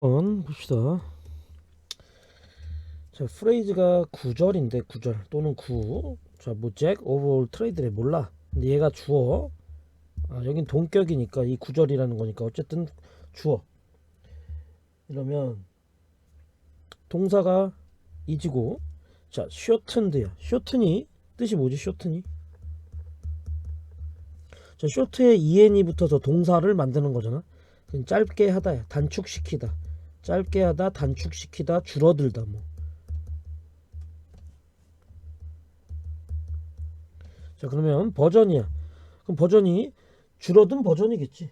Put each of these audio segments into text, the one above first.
한번 봅시다. 자, 프레이즈가 9절인데 9절 또는 9. 자, 뭐잭 오버올 트레이드래 몰라. 근데 얘가 주어. 아, 여긴 동격이니까 이 9절이라는 거니까 어쨌든 주어. 이러면 동사가 이지고 자, 쇼튼드야. 쇼튼이 뜻이 뭐지? 쇼튼이? 자, 쇼트에 en이 붙어서 동사를 만드는 거잖아. 짧게 하다야. 단축시키다. 짧게 하다, 단축시키다, 줄어들다 뭐. 자, 그러면 버전이야. 그럼 버전이 줄어든 버전이겠지.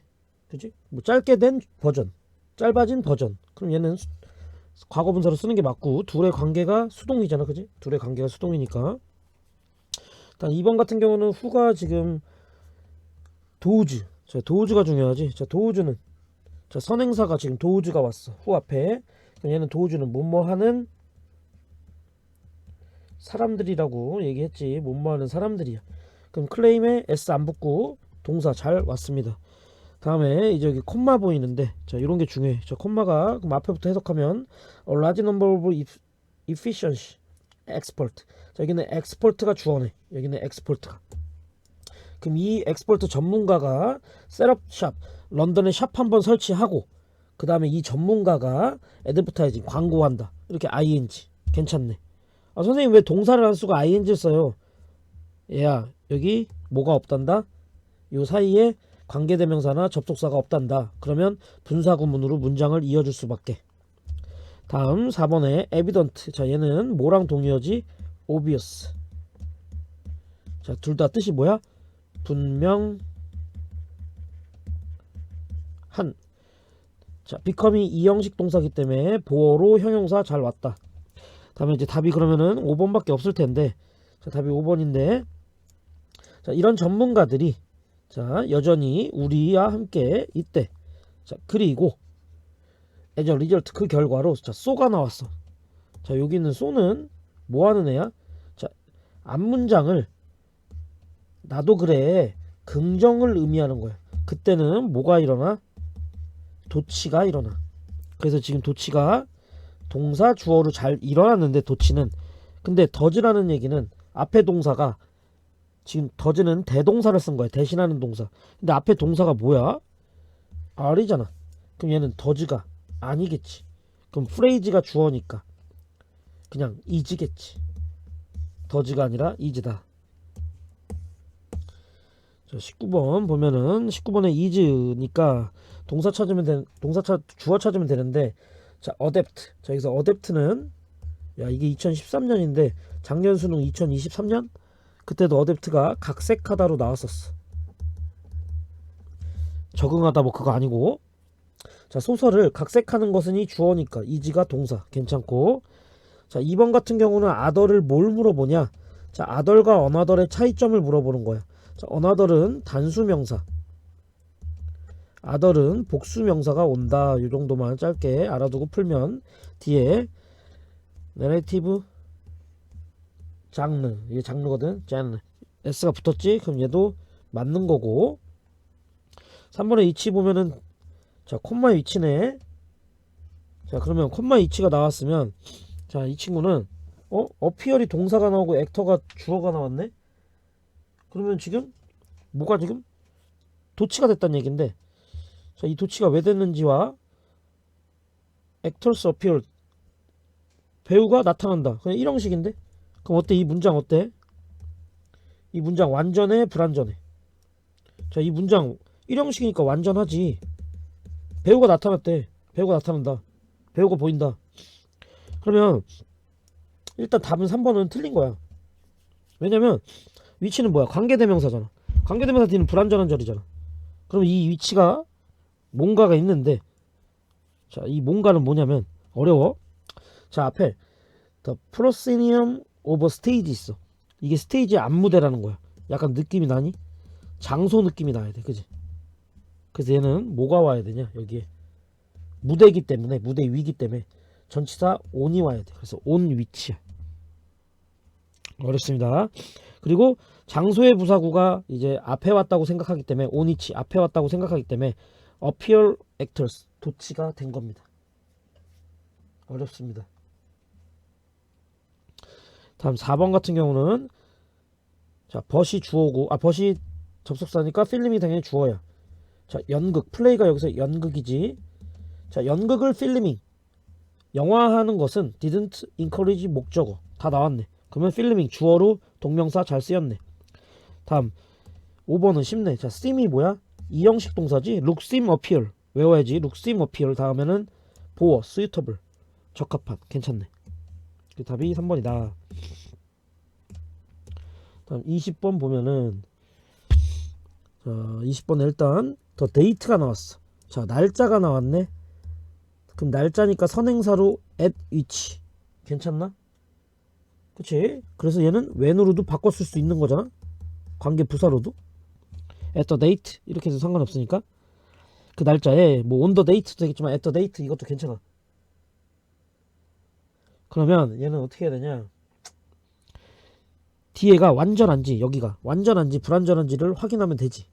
그지? 뭐 짧게 된 버전, 짧아진 버전. 그럼 얘는 수- 과거 분사로 쓰는 게 맞고 둘의 관계가 수동이잖아. 그지? 둘의 관계가 수동이니까. 일단 2번 같은 경우는 후가 지금 도우즈. 자, 도우즈가 중요하지. 자, 도우즈는 자, 선행사가 지금 도우즈가 왔어. 후 앞에. 그럼 얘는 도우즈는 뭐뭐 하는 사람들이라고 얘기했지. 뭐뭐 하는 사람들이야. 그럼 클레임에 s 안 붙고 동사 잘 왔습니다. 다음에 이제 여기 콤마 보이는데 자, 이런 게 중요해. 자, 콤마가 그럼 앞에부터 해석하면 a large number of eff- efficiency expert. 자, 여기는 expert가 주어네. 여기는 expert가. 그럼 이 엑스퍼트 전문가가 셋업샵 런던에 샵 한 번 설치하고 그 다음에 이 전문가가 애드버타이징 광고한다. 이렇게 ing. 괜찮네. 아 선생님 왜 동사를 안 쓰고 ing를 써요? 얘야 여기 뭐가 없단다? 요 사이에 관계대명사나 접속사가 없단다. 그러면 분사구문으로 문장을 이어줄 수밖에. 다음 4번에 evident. 자 얘는 뭐랑 동의어지? obvious. 자 둘 다 뜻이 뭐야 분명 한. 자, becom이 이형식 동사기 때문에 보어로 형용사 잘 왔다. 다음에 이제 답이 그러면은 5번밖에 없을 텐데. 자, 답이 5번인데. 자, 이런 전문가들이 자, 여전히 우리와 함께 있대. 자, 그리고 as result 그 결과로 자, 쏘가 나왔어. 자, 여기 있는 쏘는 뭐 하는 애야? 자, 앞문장을 나도 그래. 긍정을 의미하는 거야. 그때는 뭐가 일어나? 도치가 일어나. 그래서 지금 도치가 동사 주어로 잘 일어났는데 도치는 근데 더즈라는 얘기는 앞에 동사가 지금 더즈는 대동사를 쓴 거야. 대신하는 동사. 근데 앞에 동사가 뭐야? R이잖아. 그럼 얘는 더즈가 아니겠지. 그럼 프레이즈가 주어니까 그냥 이즈겠지. 더즈가 아니라 이즈다. 자, 19번 보면은 19번에 is니까 동사 찾으면 되, 동사 찾 주어 찾으면 되는데 자, adept. 자, 여기서 adept는 야, 이게 2013년인데 작년 수능 2023년 그때도 adept가 각색하다로 나왔었어. 적응하다 뭐 그거 아니고 자, 소설을 각색하는 것은 이 주어니까 is가 동사 괜찮고 자, 2번 같은 경우는 other를 뭘 물어보냐? 자, other과 another의 차이점을 물어보는 거야. 자, another은 단수 명사. other은 복수 명사가 온다. 이 정도만 짧게 알아두고 풀면 뒤에 narrative 장르. 이게 장르거든. 장르. s가 붙었지? 그럼 얘도 맞는 거고. 3번의 위치 보면은 자, 콤마 위치네. 자, 그러면 콤마 위치가 나왔으면 자, 이 친구는 어? 어피얼이 동사가 나오고 액터가 주어가 나왔네. 그러면 지금 뭐가 지금 도치가 됐다는 얘긴데 자, 이 도치가 왜 됐는지와 actors appear 배우가 나타난다. 그냥 이런 식인데 그럼 어때 이 문장 어때? 이 문장 완전해 불완전해? 자, 이 문장 일형식이니까 완전하지. 배우가 나타났대. 배우가 나타난다. 배우가 보인다. 그러면 일단 답은 3번은 틀린 거야. 왜냐면 위치는 뭐야? 관계대명사잖아. 관계대명사 뒤는 불완전한 절이잖아. 그럼 이 위치가 뭔가가 있는데 자, 이 뭔가는 뭐냐면 어려워. 자, 앞에 proscenium of a stage 있어. 이게 스테이지의 앞무대라는 거야. 약간 느낌이 나니? 장소 느낌이 나야 돼. 그지? 그래서 얘는 뭐가 와야 되냐? 여기에 무대이기 때문에 무대 위기 때문에 전치사 on이 와야 돼. 그래서 on 위치야. 어렵습니다. 그리고 장소의 부사구가 이제 앞에 왔다고 생각하기 때문에 위치 앞에 왔다고 생각하기 때문에 appear actors 도치가 된 겁니다. 어렵습니다. 다음 4번 같은 경우는 자 벗이 주어고 아 벗이 접속사니까 필름이 당연히 주어야. 자 연극 플레이가 여기서 연극이지. 자 연극을 필름ing 영화하는 것은 didn't encourage 목적어 다 나왔네. 그러면 필름ing 주어로 동명사 잘 쓰였네. 다음 5번은 쉽네. 자 seem이 뭐야? 이형식 동사지. look, appear 외워야지. look, appear 다음에는 보어, suitable 적합한 괜찮네. 그 답이 3번이다. 다음 20번 보면은 자 20번에 일단 더 데이트가 나왔어. 자 날짜가 나왔네. 그럼 날짜니까 선행사로 at which 괜찮나? 그치? 그래서 얘는 when으로도 쓸수 있는 거잖아. 관계 부사로도 at the date 이렇게 해서 상관없으니까 그 날짜에 뭐 on the date도 되겠지만 at the date 이것도 괜찮아. 그러면 얘는 어떻게 해야 되냐? 뒤에가 완전한지 여기가 완전한지 불완전한지를 확인하면 되지.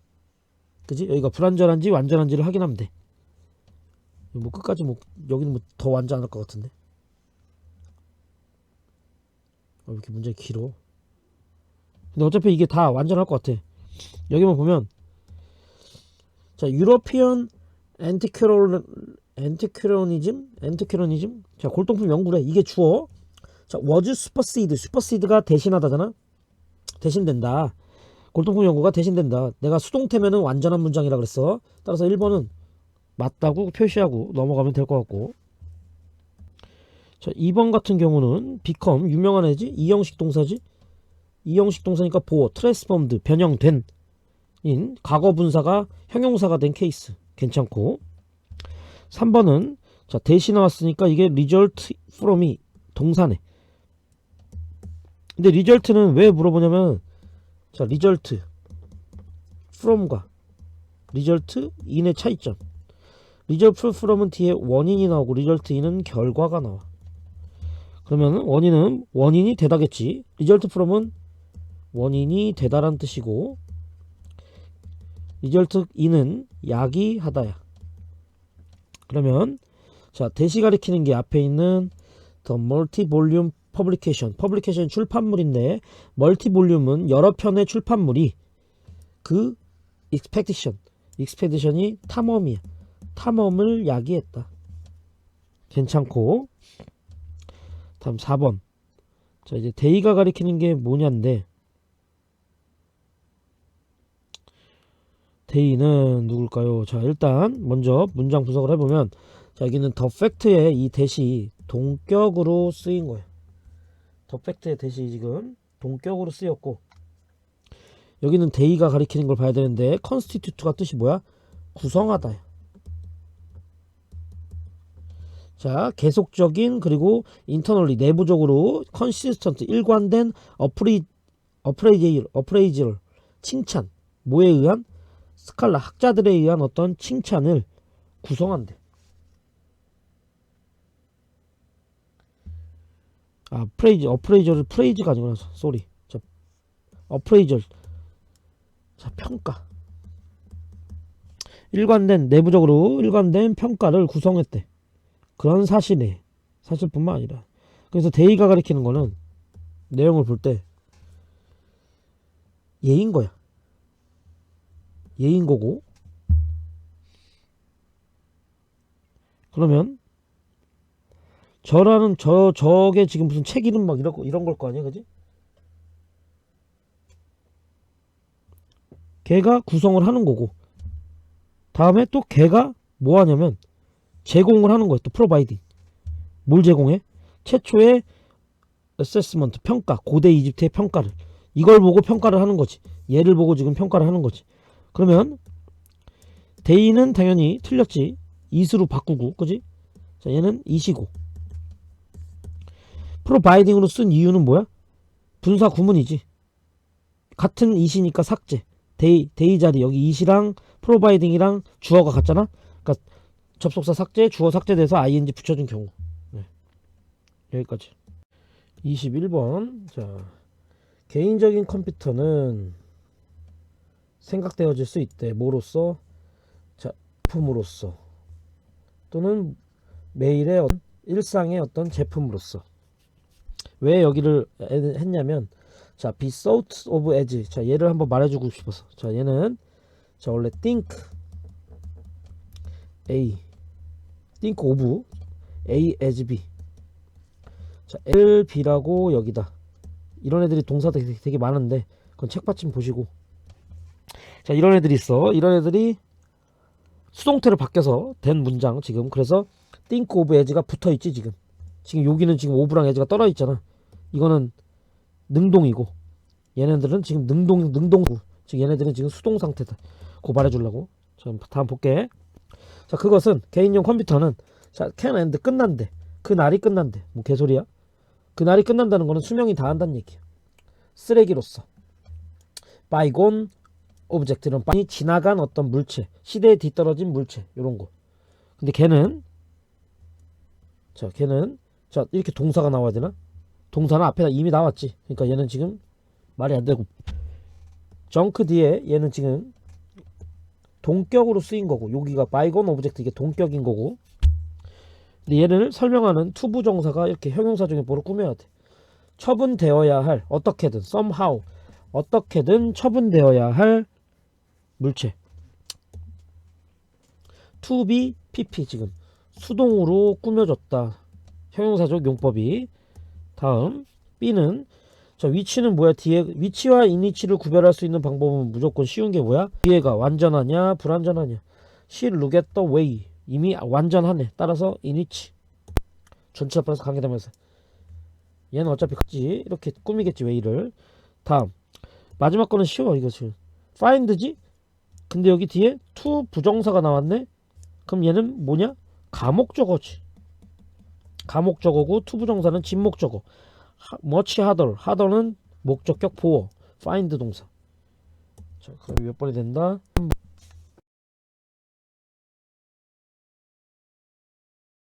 그지? 여기가 불완전한지 완전한지를 확인하면 돼. 뭐 끝까지 뭐 여기는 뭐 더 완전할 것 같은데. 아, 왜 이렇게 문제 길어? 근데 어차피 이게 다 완전할 것 같아. 여기만 보면. 자 유러피언 엔티큐론 엔티큐로니즘? 엔티큐로니즘? 자 골동품 연구래 이게 주어. 자 was supersede. supersede가 대신하다잖아. 대신된다. 골동품 연구가 대신된다. 내가 수동태면은 완전한 문장이라 그랬어. 따라서 1번은 맞다고 표시하고 넘어가면 될 것 같고 자 2번 같은 경우는 become 유명한 애지? 이형식 동사지? 이형식 동사니까 보어 트랜스폼드 변형된 인 과거 분사가 형용사가 된 케이스. 괜찮고. 3번은 자 대시 나왔으니까 이게 result from이 동사네. 근데 result는 왜 물어보냐면 자 result from과 result in의 차이점. result from은 뒤에 원인이 나오고 result in은 결과가 나와 그러면 원인은 원인이 되다겠지 result from은 원인이 되다란 뜻이고 리절트 인은 야기하다야. 그러면 자 대시 가리키는 게 앞에 있는 the multi volume publication. publication 출판물인데 멀티 볼륨은 여러 편의 출판물이 그 expedition, expedition이 탐험이야. 탐험을 야기했다. 괜찮고 다음 4번. 자 이제 데이가 가리키는 게 뭐냐인데 데이는 누굴까요? 자 일단 먼저 문장 분석을 해보면 자 여기는 더 팩트의 이 대시 동격으로 쓰인 거예요. 더 팩트의 대시 지금 동격으로 쓰였고 여기는 데이가 가리키는 걸 봐야 되는데 컨스티튜트가 뜻이 뭐야? 구성하다. 자 계속적인 그리고 인터널리 내부적으로 컨시스턴트 일관된 어프리 어프레이즈 어프레이즈 칭찬 뭐에 의한? 스칼라 학자들에 의한 어떤 칭찬을 구성한대. 아 프레이즈 어프레이저를 프레이즈가 아니구나 쏘리 자 어프레이저 자 평가. 일관된 내부적으로 일관된 평가를 구성했대 그런 사실이 사실뿐만 아니라 그래서 데이가 가리키는 거는 내용을 볼 때 예인 거야. 예인 거고. 그러면 저라는 저 저게 지금 무슨 책 이름 막 이런 거 이런 걸 거 아니야 그지? 걔가 구성을 하는 거고. 다음에 또 걔가 뭐 하냐면 제공을 하는 거예요 또 프로바이딩. 뭘 제공해? 최초의 어세스먼트 평가 고대 이집트의 평가를. 이걸 보고 평가를 하는 거지. 얘를 보고 지금 평가를 하는 거지. 그러면 데이는 당연히 틀렸지. 이수로 바꾸고 그지? 자 얘는 이시고. 프로바이딩으로 쓴 이유는 뭐야? 분사 구문이지. 같은 이시니까 삭제. 데이 데이 자리 여기 이시랑 프로바이딩이랑 주어가 같잖아? 그러니까 접속사 삭제 주어 삭제돼서 ing 붙여준 경우. 네. 여기까지. 21번. 자 개인적인 컴퓨터는 생각되어질 수 있대. 뭐로써? 자, 품으로써. 또는 어떤 일상의 어떤 제품으로서 왜 여기를 애- 했냐면 자 be sort of as. 자 얘를 한번 말해주고 싶어서. 자 얘는 자 원래 think a think of a as b. 자 L B라고 여기다. 이런 애들이 동사들이 되게, 되게 많은데 그건 책받침 보시고. 자 이런 애들이 있어. 이런 애들이 수동태로 바뀌어서 된 문장 지금. 그래서 think of as가 붙어 있지 지금. 지금 여기는 지금 of랑 as가 떨어 있잖아. 이거는 능동이고 얘네들은 지금 능동 능동 지금 얘네들은 지금 수동 상태다. 고 말해주려고. 자 다음 볼게 자 그것은 개인용 컴퓨터는 자 can end 끝난대. 그 날이 끝난대. 뭐 개소리야? 그 날이 끝난다는 거는 수명이 다한다는 얘기야. 쓰레기로서. bygone 오브젝트는 빨리 지나간 어떤 물체 시대에 뒤떨어진 물체 요런 거. 근데 걔는 자 걔는 자 이렇게 동사가 나와야 되나? 동사는 앞에다 이미 나왔지. 그러니까 얘는 지금 말이 안 되고. 정크 뒤에 얘는 지금 동격으로 쓰인 거고 여기가 바이건 오브젝트 이게 동격인 거고. 근데 얘를 설명하는 투부 정사가 이렇게 형용사 중에 뭐로 꾸며야 돼? 처분되어야 할 어떻게든 somehow 어떻게든 처분되어야 할 물체. to be pp 지금 수동으로 꾸며졌다. 형용사적 용법이. 다음 B는 자 위치는 뭐야? 뒤에 위치와 인위치를 구별할 수 있는 방법은 무조건 쉬운 게 뭐야? 뒤에가 완전하냐? 불완전하냐? She look at the way. 이미 완전하네. 따라서 인위치. 전체 플러스 관계되면서. 얘는 어차피 같지 이렇게 꾸미겠지 way를. 다음. 마지막 거는 쉬워 이거 지금. find지? 근데 여기 뒤에 to 부정사가 나왔네? 그럼 얘는 뭐냐? 가목적어지. 가목적어고 to 부정사는 진목적어 하- much harder harder는 목적격 보어 find 동사 자 그럼 몇 번이 된다